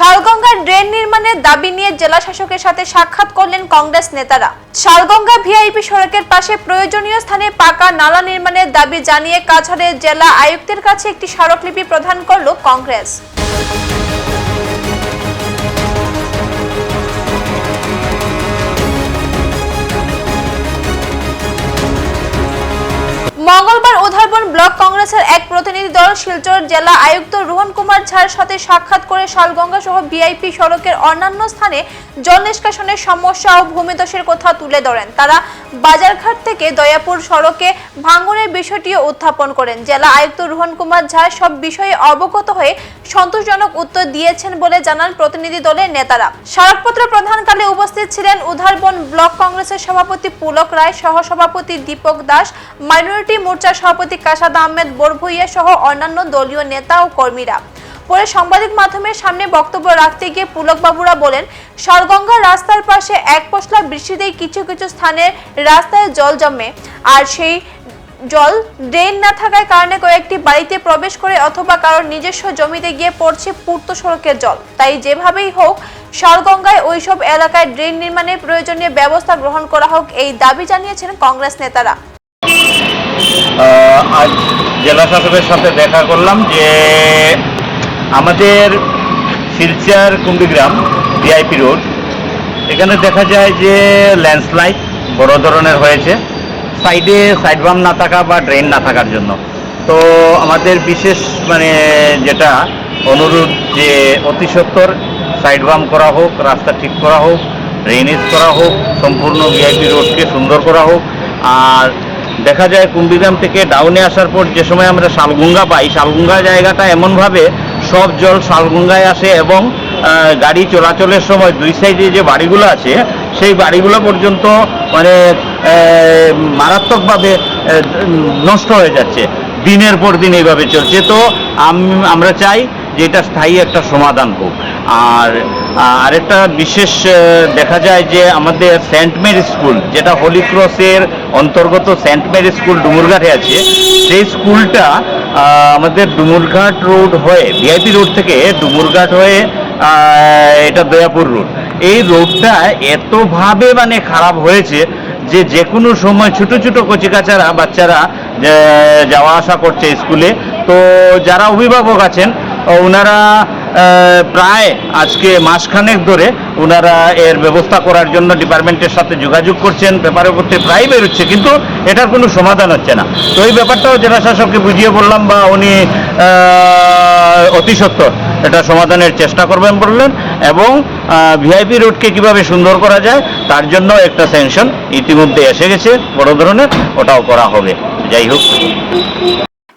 শালগঙ্গার drain নির্মাণের দাবি নিয়ে জেলা শাসকের সাথে সাক্ষাৎ করলেন কংগ্রেস নেতারা। শালগঙ্গা ভিআইপি সড়কের পাশে প্রয়োজনীয় স্থানে পাকা নালা নির্মাণের দাবি জানিয়ে কাছাড়ের জেলা আয়ুক্তের কাছে একটি স্মারকলিপি প্রদান করল কংগ্রেস। ব্লক কংগ্রেসের এক প্রতিনিধি দল শিলচর জেলা আয়ুক্ত রোহন কুমার ঝার সাথে সাক্ষাৎ করে শালগঙ্গা সহ ভিআইপি সড়কের অন্যান্য স্থানে জল নিষ্কাশনের সমস্যা ও ভূমিদশের কথা তুলে ধরেন। তারা বাজারঘাট থেকে দয়াপুর সড়কে ভাঙনের বিষয়টিও উত্থাপন করেন। জেলা আয়ুক্ত রোহন কুমার ঝা সব বিষয়ে অবগত হয়ে সন্তোষজনক উত্তর দিয়েছেন বলে জানান প্রতিনিধি দলের নেতারা। স্মারকপত্র প্রদানকালে উপস্থিত ছিলেন উধারবন ব্লক কংগ্রেসের সভাপতি পুলক রায় সহ সভাপতি দীপক দাস, মাইনরিটি মোর্চার সভাপতি কাসাদ আহমেদ বোরভুইয়া সহ অন্যান্য দলীয় নেতা ও কর্মীরা। পরে সাংবাদিক মাধ্যমের সামনে বক্তব্য রাখতে গিয়ে পুলক বাবুরা বলেন, সরগঙ্গা রাস্তার পাশে এক পশলা বৃষ্টিতেই কিছু কিছু স্থানে রাস্তায় জল জমে। আর সেই জল ড্রেন না থাকার কারণে কয়েকটি বাড়িতে প্রবেশ করে অথবা কারোর নিজস্ব জমিতে গিয়ে পড়ছে পূর্ত সড়কের জল। তাই যেভাবেই হোক, সরগঙ্গায় ওইসব এলাকায় ড্রেন নির্মাণের প্রয়োজনীয় ব্যবস্থা গ্রহণ করা হোক এই দাবি জানিয়েছেন কংগ্রেস নেতারা। আজ জেলা শাসকের সাথে দেখা করলাম যে আমাদের শিলচার কুম্বিগ্রাম ভিআইপি রোড, এখানে দেখা যায় যে ল্যান্ডস্লাইড বড় ধরনের হয়েছে। সাইডে সাইড বাম না থাকা বা ড্রেন না থাকার জন্য। তো আমাদের বিশেষ মানে যেটা অনুরোধ যে অতি সত্বর সাইড বাম করা হোক, রাস্তা ঠিক করা হোক ড্রেনেজ করা হোক, সম্পূর্ণ ভিআইপি রোডকে সুন্দর করা হোক, আর দেখা যায় কুম্বিগ্রাম থেকে ডাউনে আসার পর যে সময় আমরা শালগুঙ্গা পাই, শালগুঙ্গা জায়গাটা এমনভাবে সব জল শালগুঙ্গায় আসে এবং গাড়ি চলাচলের সময় দুই সাইডে যে বাড়িগুলো আছে, সেই বাড়িগুলো পর্যন্ত মানে মারাত্মকভাবে নষ্ট হয়ে যাচ্ছে। দিনের পর দিন এইভাবে চলছে। তো আমরা চাই যে এটা স্থায়ী একটা সমাধান হোক। আর আরেকটা বিশেষ দেখা যায় যে আমাদের সেন্ট মেরি স্কুল, যেটা হোলি ক্রসের অন্তর্গত সেন্ট মেরি স্কুল ডুমুরঘাটে আছে, সেই স্কুলটা আমাদের ডুমুরঘাট রোড হয়ে, ভিআইপি রোড থেকে ডুমুরঘাট হয়ে এটা দয়াপুর রোড। এই রোডটা এতভাবে মানে খারাপ হয়েছে যে যে কোনো সময় ছোট ছোট কচিকাচারা বাচ্চারা যাওয়া আসা করছে স্কুলে। তো যারা অভিভাবক আছেন ওনারা প্রায় আজকে মাসখানেক ধরে ওনারা এর ব্যবস্থা করার জন্য ডিপার্টমেন্টের সাথে যোগাযোগ করছেন পেপারে করতে প্রায় বেরোচ্ছে কিন্তু এটার কোনো সমাধান হচ্ছে না। তো এই ব্যাপারটাও জেলা শাসককে বুঝিয়ে বললাম বা উনি অতি সত্বর এটা সমাধানের চেষ্টা করবেন বললেন এবং ভিআইপি রোডকে কীভাবে সুন্দর করা যায়, তার জন্য একটা স্যাংশন ইতিমধ্যে এসে গেছে, বড় ধরনের, ওটাও করা হবে। যাই হোক।